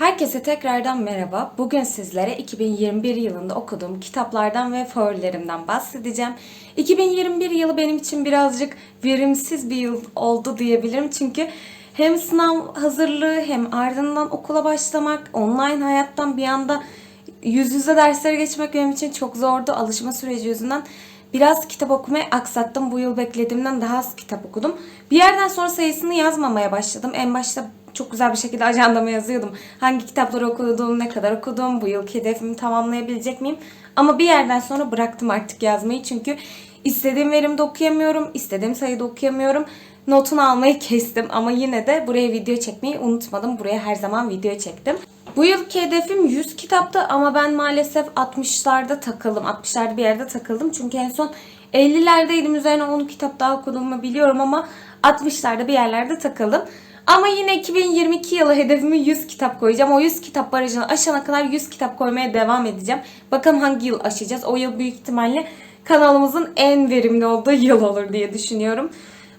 Herkese tekrardan merhaba. Bugün sizlere 2021 yılında okuduğum kitaplardan ve favorilerimden bahsedeceğim. 2021 yılı benim için birazcık verimsiz bir yıl oldu diyebilirim. Çünkü hem sınav hazırlığı hem ardından okula başlamak, online hayattan bir anda yüz yüze derslere geçmek benim için çok zordu. Alışma süreci yüzünden biraz kitap okumayı aksattım. Bu yıl beklediğimden daha az kitap okudum. Bir yerden sonra sayısını yazmamaya başladım. En başta çok güzel bir şekilde ajandama yazıyordum. Hangi kitapları okudum, ne kadar okudum, bu yılki hedefimi tamamlayabilecek miyim? Ama bir yerden sonra bıraktım artık yazmayı. Çünkü istediğim verimde okuyamıyorum, istediğim sayıda okuyamıyorum. Notunu almayı kestim ama yine de buraya video çekmeyi unutmadım. Buraya her zaman video çektim. Bu yılki hedefim 100 kitaptı ama ben maalesef 60'larda takıldım. 60'larda bir yerde takıldım. Çünkü en son 50'lerdeydim. Üzerine 10 kitap daha okuduğumu biliyorum ama 60'larda bir yerlerde takıldım. Ama yine 2022 yılı hedefimi 100 kitap koyacağım. O 100 kitap barajını aşana kadar 100 kitap koymaya devam edeceğim. Bakalım hangi yıl aşacağız. O yıl büyük ihtimalle kanalımızın en verimli olduğu yıl olur diye düşünüyorum.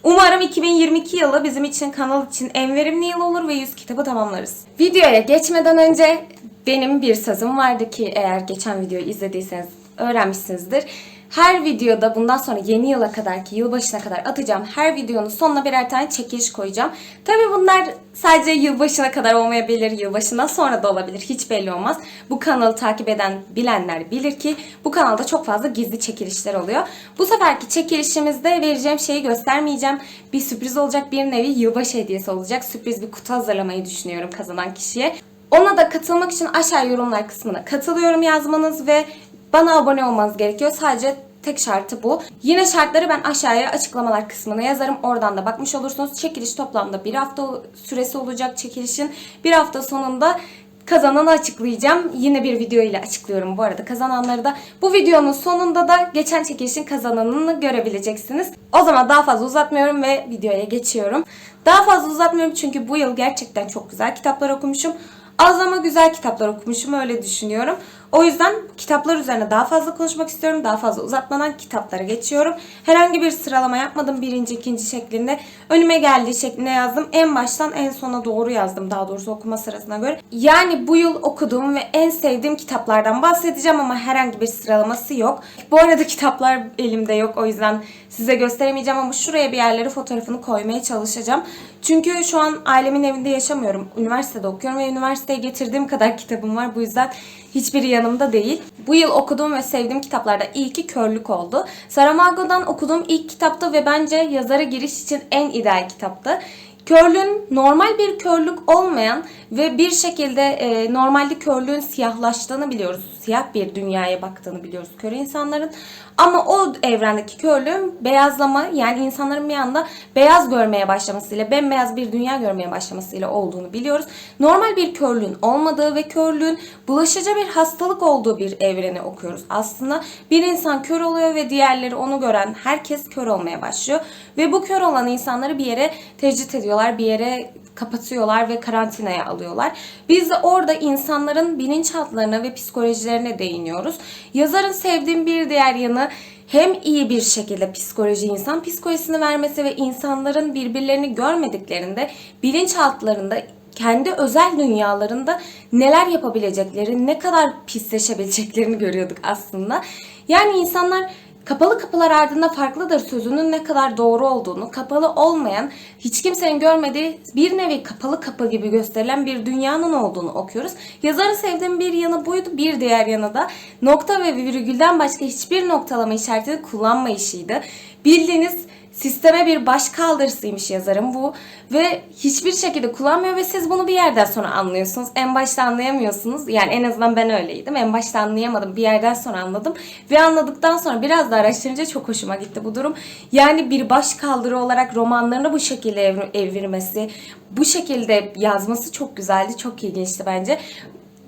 Umarım 2022 yılı bizim için kanal için en verimli yıl olur ve 100 kitabı tamamlarız. Videoya geçmeden önce benim bir sözüm vardı ki eğer geçen videoyu izlediyseniz öğrenmişsinizdir. Her videoda bundan sonra yeni yıla kadar ki yılbaşına kadar atacağım her videonun sonuna birer tane çekiliş koyacağım. Tabi bunlar sadece yılbaşına kadar olmayabilir, yılbaşından sonra da olabilir. Hiç belli olmaz. Bu kanalı takip eden bilenler bilir ki bu kanalda çok fazla gizli çekilişler oluyor. Bu seferki çekilişimizde vereceğim şeyi göstermeyeceğim. Bir sürpriz olacak, bir nevi yılbaşı hediyesi olacak. Sürpriz bir kutu hazırlamayı düşünüyorum kazanan kişiye. Ona da katılmak için aşağı yorumlar kısmına katılıyorum yazmanız ve bana abone olmanız gerekiyor. Sadece tek şartı bu. Yine şartları ben aşağıya açıklamalar kısmına yazarım. Oradan da bakmış olursunuz. Çekiliş toplamda bir hafta süresi olacak çekilişin. Bir hafta sonunda kazananı açıklayacağım. Yine bir video ile açıklıyorum bu arada kazananları da. Bu videonun sonunda da geçen çekilişin kazananını görebileceksiniz. O zaman daha fazla uzatmıyorum ve videoya geçiyorum. Daha fazla uzatmıyorum çünkü bu yıl gerçekten çok güzel kitaplar okumuşum. Az ama güzel kitaplar okumuşum öyle düşünüyorum. O yüzden kitaplar üzerine daha fazla konuşmak istiyorum. Daha fazla uzatmadan kitaplara geçiyorum. Herhangi bir sıralama yapmadım birinci, ikinci şeklinde. Önüme geldiği şeklinde yazdım. En baştan en sona doğru yazdım daha doğrusu okuma sırasına göre. Yani bu yıl okuduğum ve en sevdiğim kitaplardan bahsedeceğim ama herhangi bir sıralaması yok. Bu arada kitaplar elimde yok o yüzden size gösteremeyeceğim ama şuraya bir yerlere fotoğrafını koymaya çalışacağım. Çünkü şu an ailemin evinde yaşamıyorum. Üniversitede okuyorum ve üniversiteye getirdiğim kadar kitabım var. Bu yüzden hiçbiri yanımda değil. Bu yıl okuduğum ve sevdiğim kitaplarda ilki Körlük oldu. Saramago'dan okuduğum ilk kitaptı ve bence yazara giriş için en ideal kitaptı. Körlüğün normal bir körlük olmayan ve bir şekilde e, normalde körlüğün siyahlaştığını biliyoruz. Siyah bir dünyaya baktığını biliyoruz kör insanların. Ama o evrendeki körlüğün beyazlama yani insanların bir anda beyaz görmeye başlamasıyla, bembeyaz bir dünya görmeye başlamasıyla olduğunu biliyoruz. Normal bir körlüğün olmadığı ve körlüğün bulaşıcı bir hastalık olduğu bir evreni okuyoruz. Aslında bir insan kör oluyor ve diğerleri onu gören herkes kör olmaya başlıyor. Ve bu kör olan insanları bir yere tecrit ediyorlar, bir yere kapatıyorlar ve karantinaya alıyorlar. Biz de orada insanların bilinçaltlarına ve psikolojilerine değiniyoruz. Yazarın sevdiğim bir diğer yanı hem iyi bir şekilde psikoloji insan psikolojisini vermesi ve insanların birbirlerini görmediklerinde bilinçaltlarında kendi özel dünyalarında neler yapabilecekleri, ne kadar pisleşebileceklerini görüyorduk aslında. Yani insanlar Kapalı kapılar ardında farklıdır sözünün ne kadar doğru olduğunu, kapalı olmayan, hiç kimsenin görmediği bir nevi kapalı kapı gibi gösterilen bir dünyanın olduğunu okuyoruz. Yazarı sevdiğim bir yanı buydu. Bir diğer yanı da nokta ve virgülden başka hiçbir noktalama işaretini kullanmayışıydı. Bildiğiniz sisteme bir baş kaldırısıymış yazarım bu ve hiçbir şekilde kullanmıyor ve siz bunu bir yerden sonra anlıyorsunuz. En başta anlayamıyorsunuz. Yani en azından ben öyleydim. En başta anlayamadım. Bir yerden sonra anladım. Ve anladıktan sonra biraz da araştırınca çok hoşuma gitti bu durum. Yani bir baş kaldırı olarak romanlarını bu şekilde evr- evirmesi, bu şekilde yazması çok güzeldi. Çok ilginçti bence.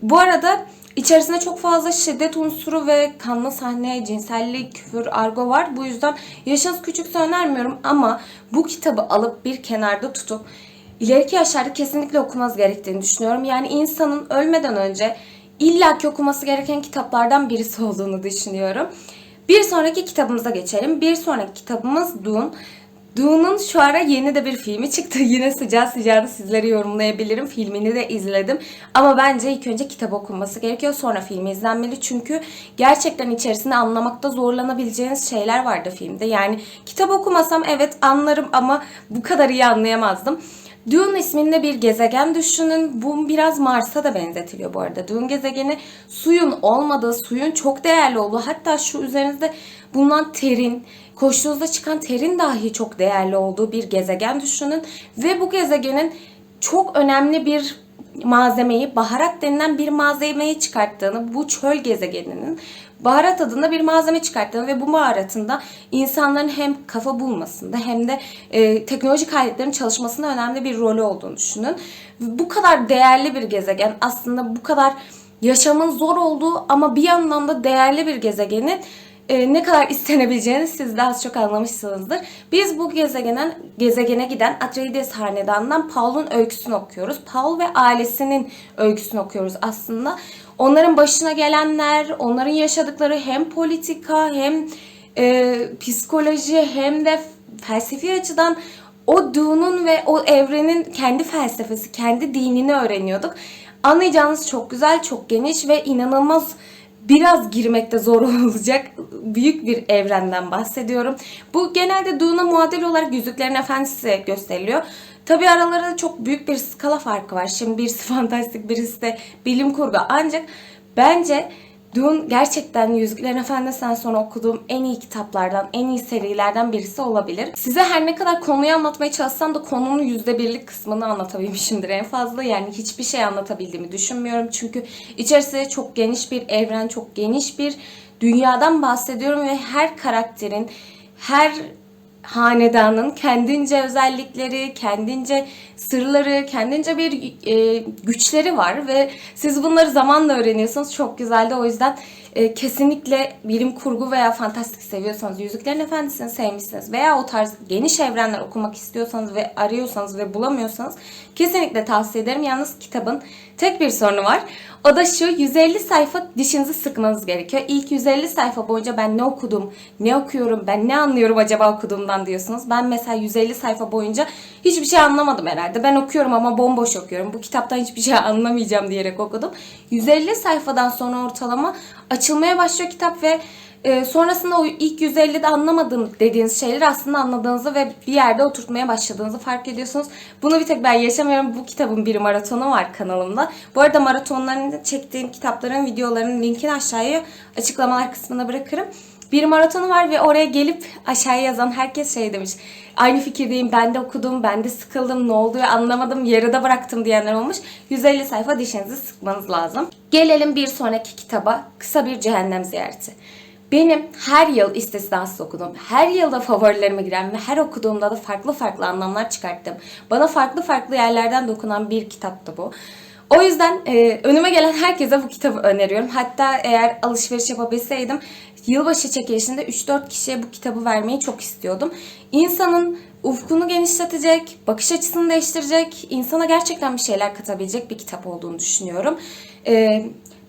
Bu arada İçerisinde çok fazla şiddet unsuru ve kanlı sahne, cinsellik, küfür, argo var. Bu yüzden yaşınız küçükse önermiyorum ama bu kitabı alıp bir kenarda tutup ileriki yaşlarda kesinlikle okumanız gerektiğini düşünüyorum. Yani insanın ölmeden önce illaki okuması gereken kitaplardan birisi olduğunu düşünüyorum. Bir sonraki kitabımıza geçelim. Bir sonraki kitabımız Dune. Dune'un şu ara yeni de bir filmi çıktı. Yine sıcağı sıcağına sizlere yorumlayabilirim. Filmini de izledim. Ama bence ilk önce kitap okunması gerekiyor. Sonra filmi izlenmeli. Çünkü gerçekten içerisinde anlamakta zorlanabileceğiniz şeyler vardı filmde. Yani kitap okumasam evet anlarım ama bu kadar iyi anlayamazdım. Dune isminde bir gezegen düşünün. Bu biraz Mars'a da benzetiliyor bu arada. Dune gezegeni suyun olmadığı, suyun çok değerli olduğu hatta şu üzerinizde bulunan terin, koştuğunuzda çıkan terin dahi çok değerli olduğu bir gezegen düşünün. Ve bu gezegenin çok önemli bir malzemeyi, baharat denilen bir malzemeyi çıkarttığını, bu çöl gezegeninin baharat adında bir malzeme çıkarttığını ve bu baharatın da insanların hem kafa bulmasında hem de e, teknolojik aletlerin çalışmasında önemli bir rolü olduğunu düşünün. Bu kadar değerli bir gezegen aslında bu kadar yaşamın zor olduğu ama bir yandan da değerli bir gezegenin e, ne kadar istenebileceğini siz de az çok anlamışsınızdır. Biz bu gezegenen gezegene giden Atreides hanedanından Paul'un öyküsünü okuyoruz. Paul ve ailesinin öyküsünü okuyoruz aslında. Onların başına gelenler, onların yaşadıkları hem politika hem e, psikoloji hem de felsefi açıdan o Dune'un ve o evrenin kendi felsefesi, kendi dinini öğreniyorduk. Anlayacağınız çok güzel, çok geniş ve inanılmaz biraz girmekte zor olacak büyük bir evrenden bahsediyorum. Bu genelde Dune'a muadil olarak Yüzüklerin Efendisi gösteriliyor. Tabi aralarında çok büyük bir skala farkı var. Şimdi birisi fantastik, birisi de bilim kurgu. Ancak bence Dune gerçekten Yüzüklerin Efendisi'nden sonra okuduğum en iyi kitaplardan, en iyi serilerden birisi olabilir. Size her ne kadar konuyu anlatmaya çalışsam da konunun %1'lik kısmını anlatabilmişimdir en fazla. Yani hiçbir şey anlatabildiğimi düşünmüyorum. Çünkü içerisinde çok geniş bir evren, çok geniş bir dünyadan bahsediyorum ve her karakterin, her hanedanın kendince özellikleri, kendince sırları, kendince bir e, güçleri var ve siz bunları zamanla öğreniyorsunuz. Çok güzeldi. O yüzden e, kesinlikle bilim kurgu veya fantastik seviyorsanız, Yüzüklerin Efendisi'ni sevmişsiniz veya o tarz geniş evrenler okumak istiyorsanız ve arıyorsanız ve bulamıyorsanız kesinlikle tavsiye ederim. Yalnız kitabın tek bir sorunu var. O da şu 150 sayfa dişinizi sıkmanız gerekiyor. İlk 150 sayfa boyunca ben ne okudum, ne okuyorum, ben ne anlıyorum acaba okuduğumdan diyorsunuz. Ben mesela 150 sayfa boyunca hiçbir şey anlamadım herhalde. Ben okuyorum ama bomboş okuyorum. Bu kitaptan hiçbir şey anlamayacağım diyerek okudum. 150 sayfadan sonra ortalama açılmaya başlıyor kitap ve e, sonrasında o ilk 150'de anlamadım dediğiniz şeyleri aslında anladığınızı ve bir yerde oturtmaya başladığınızı fark ediyorsunuz. Bunu bir tek ben yaşamıyorum. Bu kitabın bir maratonu var kanalımda. Bu arada maratonlarını çektiğim kitapların videolarının linkini aşağıya açıklamalar kısmına bırakırım. Bir maratonu var ve oraya gelip aşağıya yazan herkes şey demiş. Aynı fikirdeyim ben de okudum, ben de sıkıldım, ne oluyor anlamadım, yarıda bıraktım diyenler olmuş. 150 sayfa dişinizi sıkmanız lazım. Gelelim bir sonraki kitaba. Kısa bir cehennem ziyareti. Benim her yıl istisnasız okuduğum, her yılda favorilerime giren ve her okuduğumda da farklı farklı anlamlar çıkarttım. Bana farklı farklı yerlerden dokunan bir kitaptı bu. O yüzden e, önüme gelen herkese bu kitabı öneriyorum. Hatta eğer alışveriş yapabilseydim yılbaşı çekilişinde 3-4 kişiye bu kitabı vermeyi çok istiyordum. İnsanın ufkunu genişletecek, bakış açısını değiştirecek, insana gerçekten bir şeyler katabilecek bir kitap olduğunu düşünüyorum. E,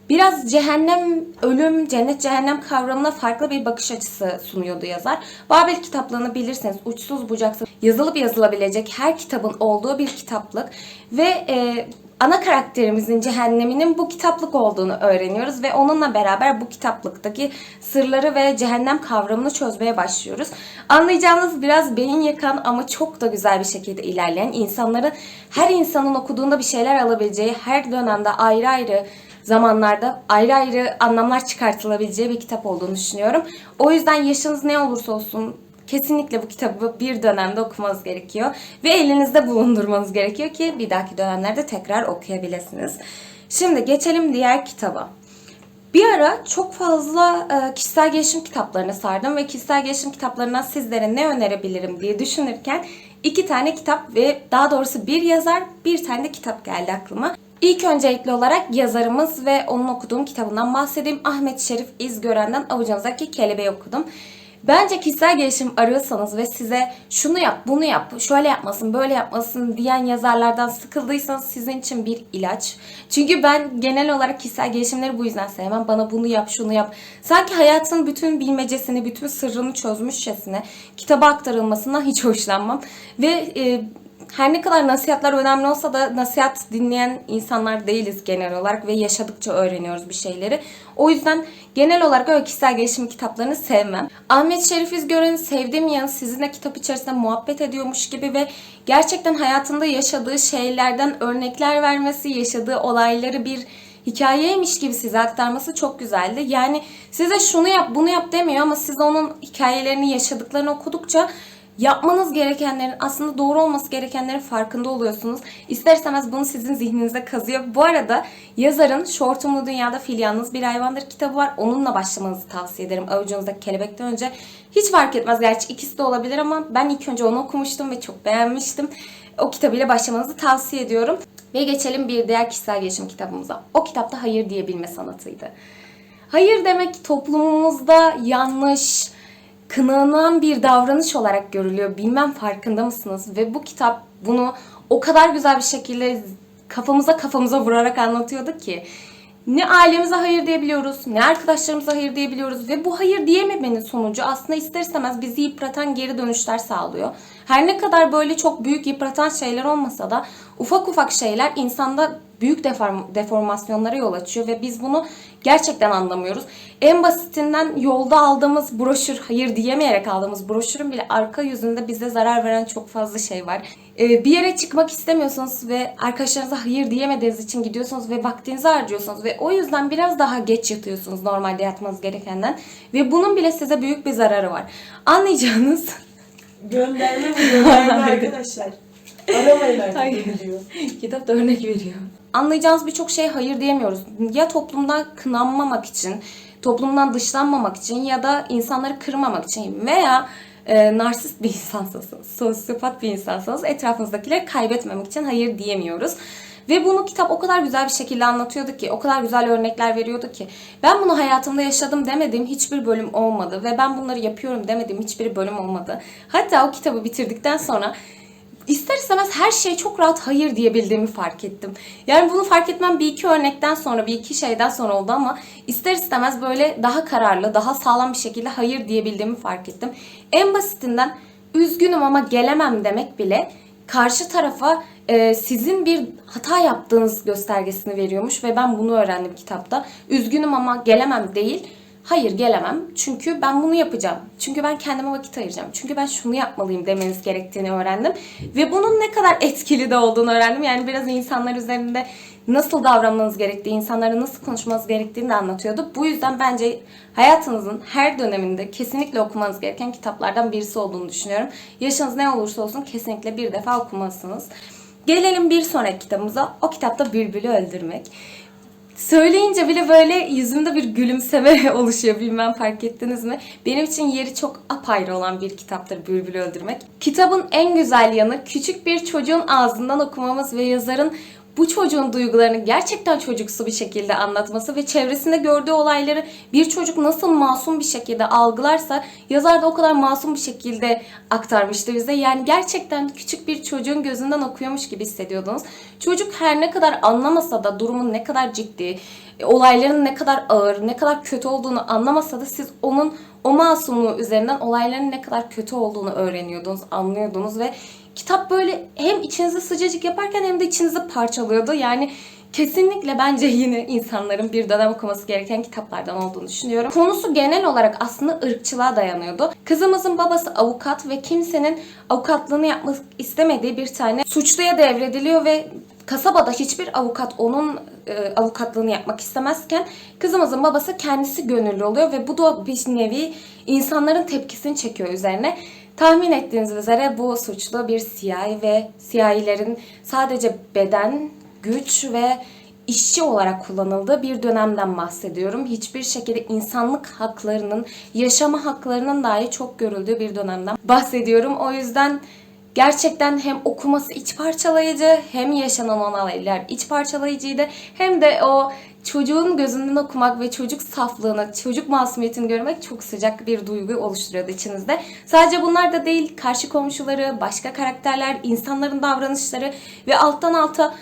Biraz cehennem, ölüm, cennet, cehennem kavramına farklı bir bakış açısı sunuyordu yazar. Babel kitaplığını bilirseniz uçsuz bucaksız yazılıp yazılabilecek her kitabın olduğu bir kitaplık ve e, ana karakterimizin cehenneminin bu kitaplık olduğunu öğreniyoruz ve onunla beraber bu kitaplıktaki sırları ve cehennem kavramını çözmeye başlıyoruz. Anlayacağınız biraz beyin yakan ama çok da güzel bir şekilde ilerleyen insanların her insanın okuduğunda bir şeyler alabileceği her dönemde ayrı ayrı zamanlarda ayrı ayrı anlamlar çıkartılabileceği bir kitap olduğunu düşünüyorum. O yüzden yaşınız ne olursa olsun kesinlikle bu kitabı bir dönemde okumanız gerekiyor. Ve elinizde bulundurmanız gerekiyor ki bir dahaki dönemlerde tekrar okuyabilirsiniz. Şimdi geçelim diğer kitaba. Bir ara çok fazla e, kişisel gelişim kitaplarına sardım ve kişisel gelişim kitaplarından sizlere ne önerebilirim diye düşünürken iki tane kitap ve daha doğrusu bir yazar bir tane de kitap geldi aklıma. İlk öncelikli olarak yazarımız ve onun okuduğum kitabından bahsedeyim. Ahmet Şerif İzgören'den Avucunuzdaki Kelebeği okudum. Bence kişisel gelişim arıyorsanız ve size şunu yap, bunu yap, şöyle yapmasın, böyle yapmasın diyen yazarlardan sıkıldıysanız sizin için bir ilaç. Çünkü ben genel olarak kişisel gelişimleri bu yüzden sevmem. Bana bunu yap, şunu yap. Sanki hayatın bütün bilmecesini, bütün sırrını çözmüşçesine kitaba aktarılmasından hiç hoşlanmam. Ve e, her ne kadar nasihatler önemli olsa da nasihat dinleyen insanlar değiliz genel olarak ve yaşadıkça öğreniyoruz bir şeyleri. O yüzden genel olarak öyle kişisel gelişim kitaplarını sevmem. Ahmet Şerif İzgören'i sevdiğim yanı sizinle kitap içerisinde muhabbet ediyormuş gibi ve gerçekten hayatında yaşadığı şeylerden örnekler vermesi, yaşadığı olayları bir hikayeymiş gibi size aktarması çok güzeldi. Yani size şunu yap, bunu yap demiyor ama siz onun hikayelerini, yaşadıklarını okudukça yapmanız gerekenlerin aslında doğru olması gerekenlerin farkında oluyorsunuz. İster istemez bunu sizin zihninize kazıyor. Bu arada yazarın Şortumlu Dünyada Fil Bir Hayvandır kitabı var. Onunla başlamanızı tavsiye ederim. Avucunuzdaki kelebekten önce. Hiç fark etmez gerçi ikisi de olabilir ama ben ilk önce onu okumuştum ve çok beğenmiştim. O kitabıyla başlamanızı tavsiye ediyorum. Ve geçelim bir diğer kişisel gelişim kitabımıza. O kitapta hayır diyebilme sanatıydı. Hayır demek toplumumuzda yanlış, kınanan bir davranış olarak görülüyor. Bilmem farkında mısınız? Ve bu kitap bunu o kadar güzel bir şekilde kafamıza kafamıza vurarak anlatıyordu ki ne ailemize hayır diyebiliyoruz, ne arkadaşlarımıza hayır diyebiliyoruz ve bu hayır diyememenin sonucu aslında ister istemez bizi yıpratan geri dönüşler sağlıyor. Her ne kadar böyle çok büyük yıpratan şeyler olmasa da ufak ufak şeyler insanda büyük deform- deformasyonlara yol açıyor ve biz bunu gerçekten anlamıyoruz. En basitinden yolda aldığımız broşür, hayır diyemeyerek aldığımız broşürün bile arka yüzünde bize zarar veren çok fazla şey var. Ee, bir yere çıkmak istemiyorsunuz ve arkadaşlarınıza hayır diyemediğiniz için gidiyorsunuz ve vaktinizi harcıyorsunuz ve o yüzden biraz daha geç yatıyorsunuz normalde yatmanız gerekenden ve bunun bile size büyük bir zararı var. Anlayacağınız Gönderme gönderme arkadaşlar? Aramayın artık Hayır. beni diyor. Kitap da örnek veriyor. Anlayacağınız birçok şey hayır diyemiyoruz. Ya toplumdan kınanmamak için, toplumdan dışlanmamak için ya da insanları kırmamak için veya e, narsist bir insansanız, sosyopat bir insansanız etrafınızdakileri kaybetmemek için hayır diyemiyoruz. Ve bunu kitap o kadar güzel bir şekilde anlatıyordu ki, o kadar güzel örnekler veriyordu ki ben bunu hayatımda yaşadım demediğim hiçbir bölüm olmadı ve ben bunları yapıyorum demediğim hiçbir bölüm olmadı. Hatta o kitabı bitirdikten sonra İster istemez her şeye çok rahat hayır diyebildiğimi fark ettim. Yani bunu fark etmem bir iki örnekten sonra, bir iki şeyden sonra oldu ama ister istemez böyle daha kararlı, daha sağlam bir şekilde hayır diyebildiğimi fark ettim. En basitinden üzgünüm ama gelemem demek bile karşı tarafa e, sizin bir hata yaptığınız göstergesini veriyormuş ve ben bunu öğrendim kitapta. Üzgünüm ama gelemem değil. Hayır gelemem çünkü ben bunu yapacağım. Çünkü ben kendime vakit ayıracağım. Çünkü ben şunu yapmalıyım demeniz gerektiğini öğrendim. Ve bunun ne kadar etkili de olduğunu öğrendim. Yani biraz insanlar üzerinde nasıl davranmanız gerektiği, insanlara nasıl konuşmanız gerektiğini de anlatıyordu. Bu yüzden bence hayatınızın her döneminde kesinlikle okumanız gereken kitaplardan birisi olduğunu düşünüyorum. Yaşınız ne olursa olsun kesinlikle bir defa okumalısınız. Gelelim bir sonraki kitabımıza. O kitapta Bülbül'ü öldürmek. Söyleyince bile böyle yüzümde bir gülümseme oluşuyor bilmem fark ettiniz mi? Benim için yeri çok apayrı olan bir kitaptır Bülbül'ü Öldürmek. Kitabın en güzel yanı küçük bir çocuğun ağzından okumamız ve yazarın bu çocuğun duygularını gerçekten çocuksu bir şekilde anlatması ve çevresinde gördüğü olayları bir çocuk nasıl masum bir şekilde algılarsa yazar da o kadar masum bir şekilde aktarmıştı bize. Yani gerçekten küçük bir çocuğun gözünden okuyormuş gibi hissediyordunuz. Çocuk her ne kadar anlamasa da durumun ne kadar ciddi, olayların ne kadar ağır, ne kadar kötü olduğunu anlamasa da siz onun o masumluğu üzerinden olayların ne kadar kötü olduğunu öğreniyordunuz, anlıyordunuz ve kitap böyle hem içinizi sıcacık yaparken hem de içinizi parçalıyordu. Yani kesinlikle bence yine insanların bir dönem okuması gereken kitaplardan olduğunu düşünüyorum. Konusu genel olarak aslında ırkçılığa dayanıyordu. Kızımızın babası avukat ve kimsenin avukatlığını yapmak istemediği bir tane suçluya devrediliyor ve kasabada hiçbir avukat onun e, avukatlığını yapmak istemezken kızımızın babası kendisi gönüllü oluyor ve bu da bir nevi insanların tepkisini çekiyor üzerine. Tahmin ettiğiniz üzere bu suçlu bir siyahi ve siyahilerin sadece beden, güç ve işçi olarak kullanıldığı bir dönemden bahsediyorum. Hiçbir şekilde insanlık haklarının, yaşama haklarının dahi çok görüldüğü bir dönemden bahsediyorum. O yüzden gerçekten hem okuması iç parçalayıcı hem yaşanan olaylar iç parçalayıcıydı hem de o çocuğun gözünden okumak ve çocuk saflığını, çocuk masumiyetini görmek çok sıcak bir duygu oluşturuyordu içinizde. Sadece bunlar da değil, karşı komşuları, başka karakterler, insanların davranışları ve alttan alta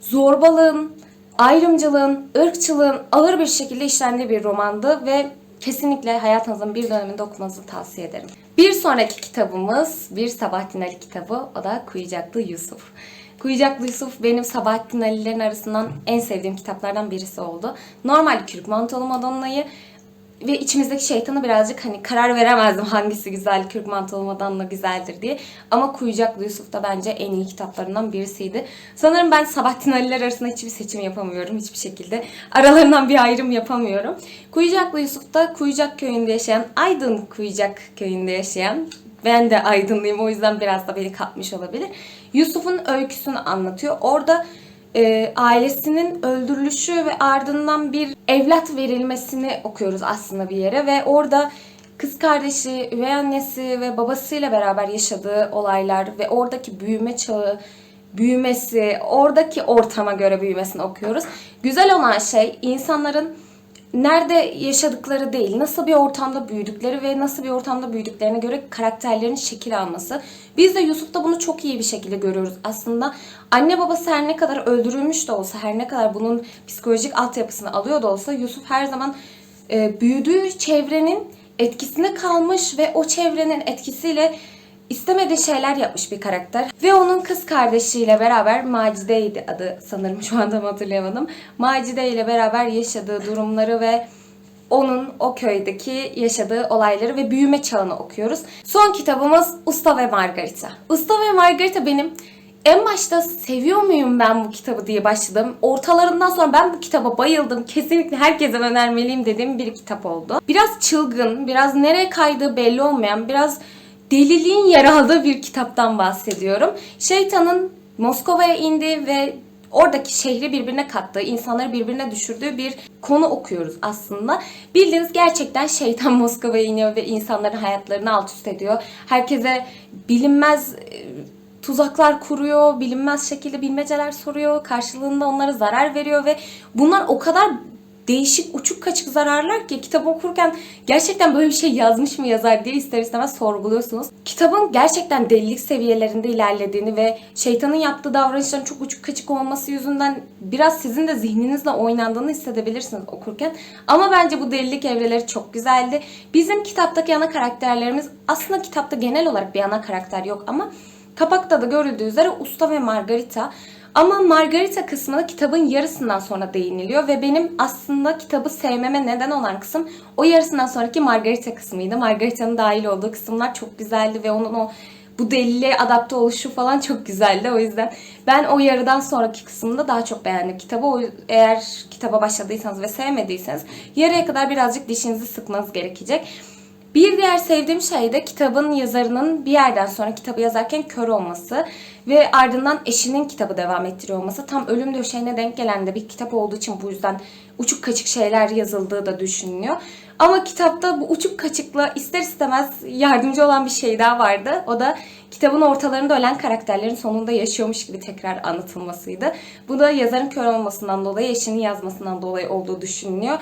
zorbalığın, ayrımcılığın, ırkçılığın ağır bir şekilde işlendiği bir romandı ve kesinlikle hayatınızın bir döneminde okumanızı tavsiye ederim. Bir sonraki kitabımız bir Sabahattin Ali kitabı. O da Kuyucaklı Yusuf. Kuyucaklı Yusuf benim Sabahattin Ali'lerin arasından en sevdiğim kitaplardan birisi oldu. Normal Kürk Mantolu Madonna'yı ve içimizdeki şeytanı birazcık hani karar veremezdim hangisi güzel, Kürk Mantolu Madonna güzeldir diye. Ama Kuyucaklı Yusuf da bence en iyi kitaplarından birisiydi. Sanırım ben Sabahattin Ali'ler arasında hiçbir seçim yapamıyorum hiçbir şekilde. Aralarından bir ayrım yapamıyorum. Kuyucaklı Yusuf da Kuyucak köyünde yaşayan, Aydın Kuyucak köyünde yaşayan ben de Aydınlıyım o yüzden biraz da beni kapmış olabilir. Yusuf'un öyküsünü anlatıyor. Orada e, ailesinin öldürülüşü ve ardından bir evlat verilmesini okuyoruz aslında bir yere ve orada kız kardeşi, üvey annesi ve babasıyla beraber yaşadığı olaylar ve oradaki büyüme çağı, büyümesi, oradaki ortama göre büyümesini okuyoruz. Güzel olan şey insanların nerede yaşadıkları değil, nasıl bir ortamda büyüdükleri ve nasıl bir ortamda büyüdüklerine göre karakterlerin şekil alması. Biz de Yusuf'ta bunu çok iyi bir şekilde görüyoruz aslında. Anne babası her ne kadar öldürülmüş de olsa, her ne kadar bunun psikolojik altyapısını alıyor da olsa Yusuf her zaman e, büyüdüğü çevrenin etkisinde kalmış ve o çevrenin etkisiyle istemediği şeyler yapmış bir karakter. Ve onun kız kardeşiyle beraber Macide'ydi adı sanırım şu anda hatırlayamadım. Macide ile beraber yaşadığı durumları ve onun o köydeki yaşadığı olayları ve büyüme çağını okuyoruz. Son kitabımız Usta ve Margarita. Usta ve Margarita benim en başta seviyor muyum ben bu kitabı diye başladım. Ortalarından sonra ben bu kitaba bayıldım. Kesinlikle herkese önermeliyim dediğim bir kitap oldu. Biraz çılgın, biraz nereye kaydığı belli olmayan, biraz deliliğin yer aldığı bir kitaptan bahsediyorum. Şeytanın Moskova'ya indi ve oradaki şehri birbirine kattığı, insanları birbirine düşürdüğü bir konu okuyoruz aslında. Bildiğiniz gerçekten şeytan Moskova'ya iniyor ve insanların hayatlarını alt üst ediyor. Herkese bilinmez e, tuzaklar kuruyor, bilinmez şekilde bilmeceler soruyor, karşılığında onlara zarar veriyor ve bunlar o kadar değişik uçuk kaçık zararlar ki kitabı okurken gerçekten böyle bir şey yazmış mı yazar diye ister istemez sorguluyorsunuz. Kitabın gerçekten delilik seviyelerinde ilerlediğini ve şeytanın yaptığı davranışların çok uçuk kaçık olması yüzünden biraz sizin de zihninizle oynandığını hissedebilirsiniz okurken. Ama bence bu delilik evreleri çok güzeldi. Bizim kitaptaki ana karakterlerimiz aslında kitapta genel olarak bir ana karakter yok ama kapakta da görüldüğü üzere Usta ve Margarita. Ama Margarita kısmına kitabın yarısından sonra değiniliyor ve benim aslında kitabı sevmeme neden olan kısım o yarısından sonraki Margarita kısmıydı. Margarita'nın dahil olduğu kısımlar çok güzeldi ve onun o bu deliliğe adapte oluşu falan çok güzeldi. O yüzden ben o yarıdan sonraki kısmında daha çok beğendim kitabı. O, eğer kitaba başladıysanız ve sevmediyseniz yarıya kadar birazcık dişinizi sıkmanız gerekecek. Bir diğer sevdiğim şey de kitabın yazarının bir yerden sonra kitabı yazarken kör olması ve ardından eşinin kitabı devam ettiriyor olması. Tam ölüm döşeğine denk gelen de bir kitap olduğu için bu yüzden uçuk kaçık şeyler yazıldığı da düşünülüyor. Ama kitapta bu uçuk kaçıkla ister istemez yardımcı olan bir şey daha vardı. O da kitabın ortalarında ölen karakterlerin sonunda yaşıyormuş gibi tekrar anlatılmasıydı. Bu da yazarın kör olmasından dolayı, eşinin yazmasından dolayı olduğu düşünülüyor.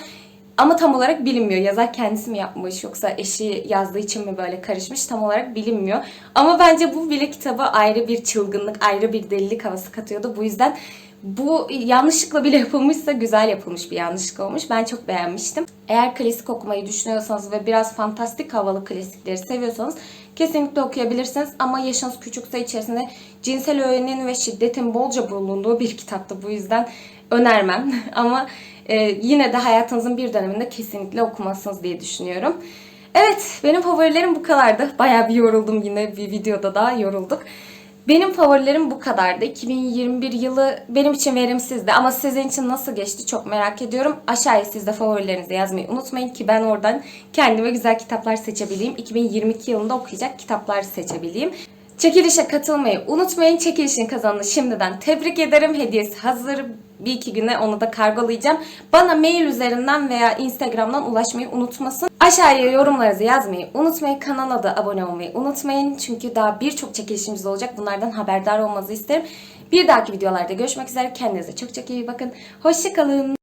Ama tam olarak bilinmiyor. Yazar kendisi mi yapmış yoksa eşi yazdığı için mi böyle karışmış tam olarak bilinmiyor. Ama bence bu bile kitaba ayrı bir çılgınlık, ayrı bir delilik havası katıyordu. Bu yüzden bu yanlışlıkla bile yapılmışsa güzel yapılmış bir yanlışlık olmuş. Ben çok beğenmiştim. Eğer klasik okumayı düşünüyorsanız ve biraz fantastik havalı klasikleri seviyorsanız kesinlikle okuyabilirsiniz. Ama yaşınız küçükse içerisinde cinsel öğenin ve şiddetin bolca bulunduğu bir kitaptı. Bu yüzden önermem. Ama yine de hayatınızın bir döneminde kesinlikle okumalısınız diye düşünüyorum. Evet, benim favorilerim bu kadardı. Bayağı bir yoruldum yine bir videoda da yorulduk. Benim favorilerim bu kadardı. 2021 yılı benim için verimsizdi ama sizin için nasıl geçti çok merak ediyorum. Aşağıya siz de favorilerinizi yazmayı unutmayın ki ben oradan kendime güzel kitaplar seçebileyim. 2022 yılında okuyacak kitaplar seçebileyim. Çekilişe katılmayı unutmayın. Çekilişin kazanını şimdiden tebrik ederim. Hediyesi hazır. Bir iki güne onu da kargolayacağım. Bana mail üzerinden veya Instagram'dan ulaşmayı unutmasın. Aşağıya yorumlarınızı yazmayı unutmayın. Kanala da abone olmayı unutmayın. Çünkü daha birçok çekilişimiz olacak. Bunlardan haberdar olmanızı isterim. Bir dahaki videolarda görüşmek üzere. Kendinize çok çok iyi bakın. Hoşçakalın.